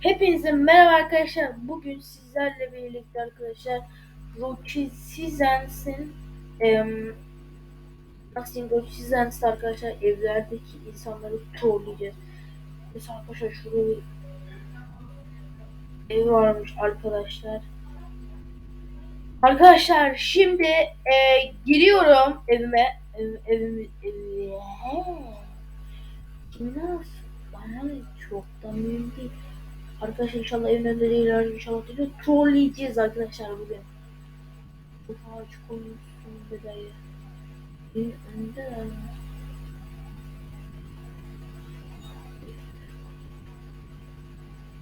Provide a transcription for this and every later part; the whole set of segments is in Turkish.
Hepinize merhaba arkadaşlar. Bugün sizlerle birlikte arkadaşlar Rocky Seasons'ın em, nasıl Rocky Seasons'ta arkadaşlar evlerdeki insanları trolleyeceğiz. Mesela arkadaşlar şurada ev varmış arkadaşlar. Arkadaşlar şimdi e, giriyorum evime. Ev, evime. Kimler? Bana ne? çok da mühim değil. Arkadaşlar inşallah evin önünde değiller. İnşallah değil. Trolleyeceğiz arkadaşlar bugün. Bu ağaç koymuşsun bedayı. Evin önünde de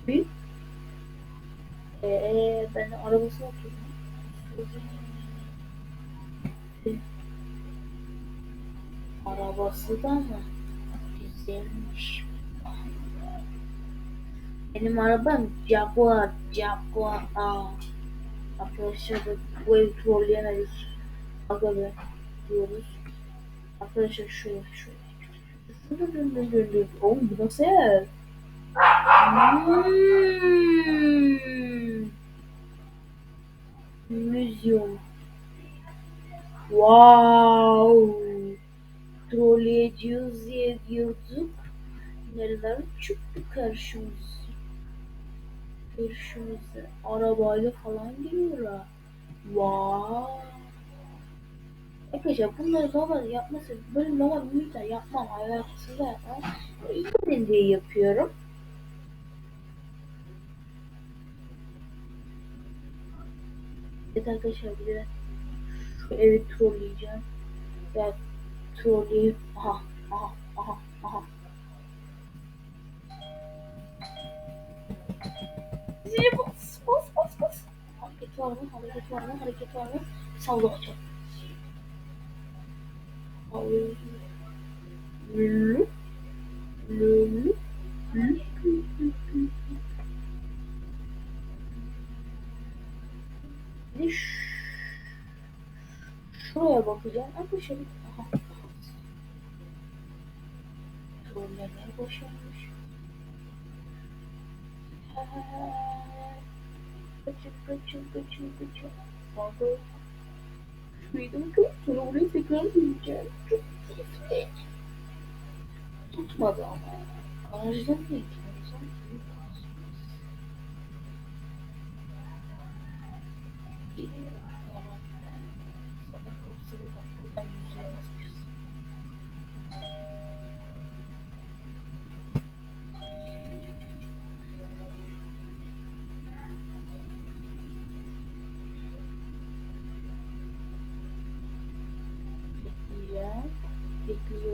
Bir. Eee ben arabasına oturdum. Arabası da mı? Güzelmiş. Benim arabam Jaguar, Jaguar A. Arkadaşlar da bu evi trolleyemedik. Aga be diyoruz. Arkadaşlar şöyle şöyle. Oğlum bu nasıl ev? Hmm. Müzyum. Wow. Trolleyeceğiz diye diyorduk. Neler çıktı karşımıza. Karşımıza. Arabayla falan geliyorlar. Wow. Arkadaşlar bunları normal yapması, böyle normal müzikler yapmam, hayatımda yapmam. İyi diye yapıyorum. Evet arkadaşlar bir de şu evi trolleyeceğim. Ya trolleyip aha aha aha Zile bas bas bas bas. Hareket var? Hareket var? Hareket var mı? Salla. Lülü. Bir şuraya bakacağım. Arkadaşlar aha. Trollemeye başlamış. Kaçın kaçın kaçın kaçın. Pardon. Şuydum çok sonra orayı tekrar yiyeceğim. Çok keyifli. Tutmadı ama. Garajdan mı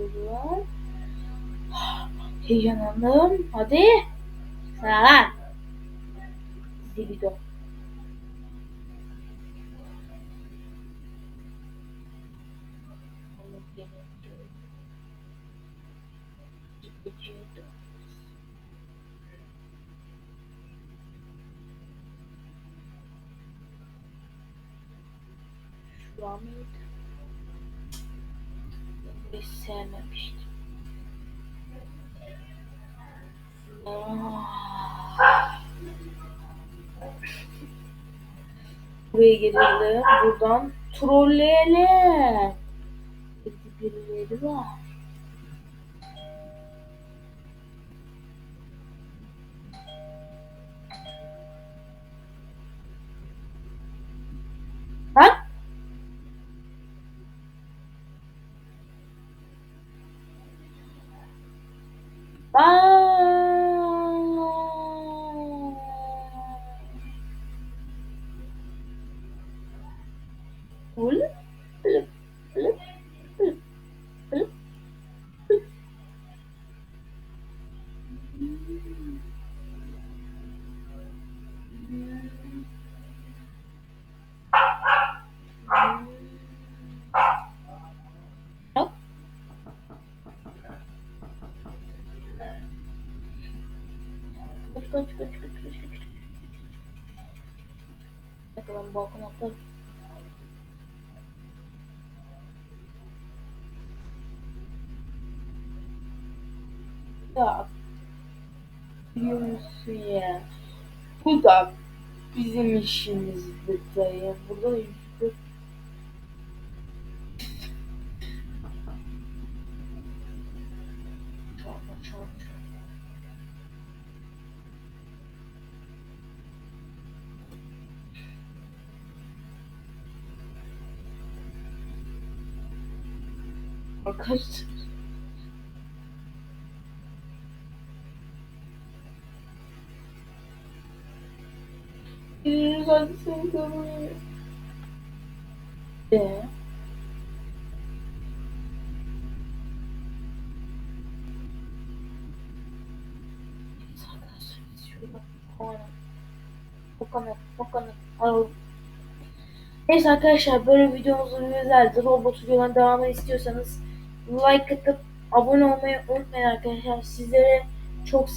Bekliyorlar. Heyecanlandım. Hadi. Sana lan. Zibido. Şu an mıydı? Hiç sevmemiştim. Ah. Buraya girelim. Buradan trolleyelim. Bir birileri var. Ul. Ulup, ulup, ulup, ulup, ulup. Hop. Kaç kaç kaç kaç kaç kaç. Ben balkona atlarım. Ya Biliyor musun ya? Bu da bizim işimizdi dayı. Burada yüzde. Arkadaşlar. Ee, ben seni şurada koyalım. Bakalım, bakalım. Al. Neyse arkadaşlar böyle videomuzun güzeldi. Robot videoların devamını istiyorsanız like atıp abone olmayı unutmayın arkadaşlar. Sizlere çok seviyorum.